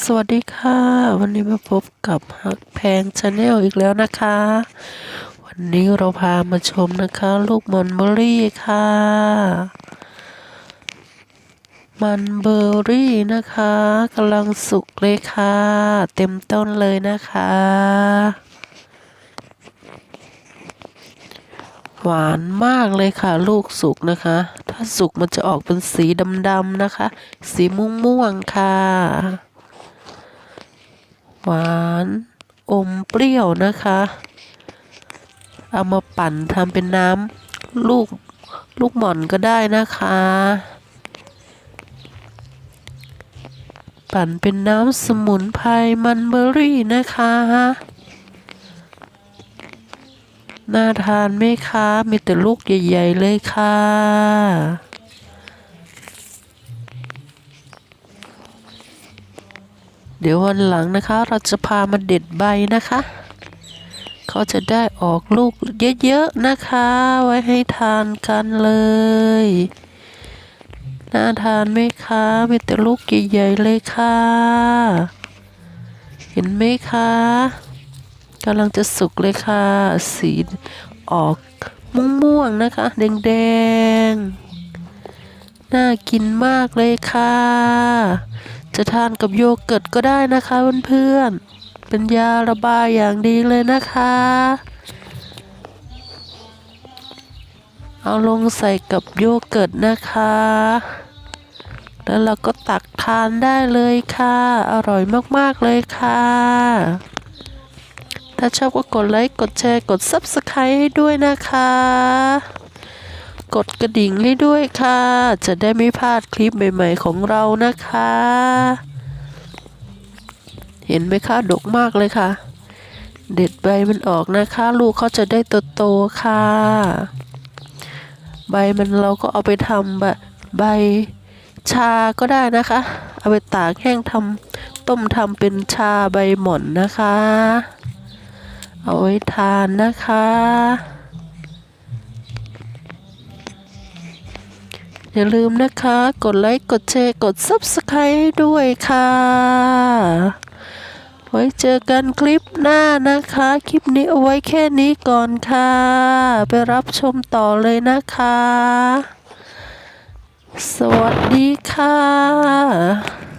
สวัสดีค่ะ วันนี้มาพบกับฮักแพงชาแนลอีกแล้วนะคะ วันนี้เราพามาชมนะคะ ลูกมันเบอรี่ค่ะ มันเบอร์รี่นะคะกำลังสุกเลยค่ะ เต็มต้นเลยนะคะ หวานมากเลยค่ะ ลูกสุกนะคะ ถ้าสุกมันจะออกเป็นสีดำๆนะคะ สีม่วงๆค่ะ หวานอมเปรี้ยวนะคะ เอามาปั่นทำเป็นน้ำลูกลูกหม่อนก็ได้นะคะ ปั่นเป็นน้ำสมุนไพรมันเบอร์รี่นะคะน่าทานไหมคะ มีแต่ลูกใหญ่ ๆ เลยค่ะ เดี๋ยววันหลังนะคะ เราจะพามาเด็ดใบนะคะ เขาจะได้ออกลูกเยอะๆนะคะ ไว้ให้ทานกันเลยน่าทานไหมคะมีแต่ลูกใหญ่ๆเลยค่ะ เห็นไหมคะกำลังจะสุกเลยค่ะ สีออกม่วงๆนะคะ แดงๆ น่ากินมากเลยค่ะ จะทานกับโยเกิร์ตก็ได้นะคะเพื่อนๆ เป็นยาระบายอย่างดีเลยนะคะ เอาลงใส่กับโยเกิร์ตนะคะ แล้วเราก็ตักทานได้เลยค่ะ อร่อยมากๆเลยค่ะ ถ้าชอบก็กดไลค์ กดแชร์ กด Subscribe ให้ด้วยนะคะ กดกระดิ่งให้ด้วยค่ะ จะได้ไม่พลาดคลิปใหม่ ๆ ของเรานะคะ เห็นไหมคะดกมากเลยค่ะ เด็ดใบมันออกนะคะ ลูกเขาจะได้โตๆค่ะ ใบมันเราก็เอาไปทำแบบใบชาก็ได้นะคะ เอาไปตากแห้งทำต้มทำเป็นชาใบหม่อนนะคะ เอาไว้ทานนะคะ อย่าลืมนะคะ กดไลค์ กดแชร์ กด Subscribe ให้ด้วยค่ะ ไว้เจอกันคลิปหน้านะคะ คลิปนี้เอาไว้แค่นี้ก่อนค่ะ ไปรับชมต่อเลยนะคะ สวัสดีค่ะ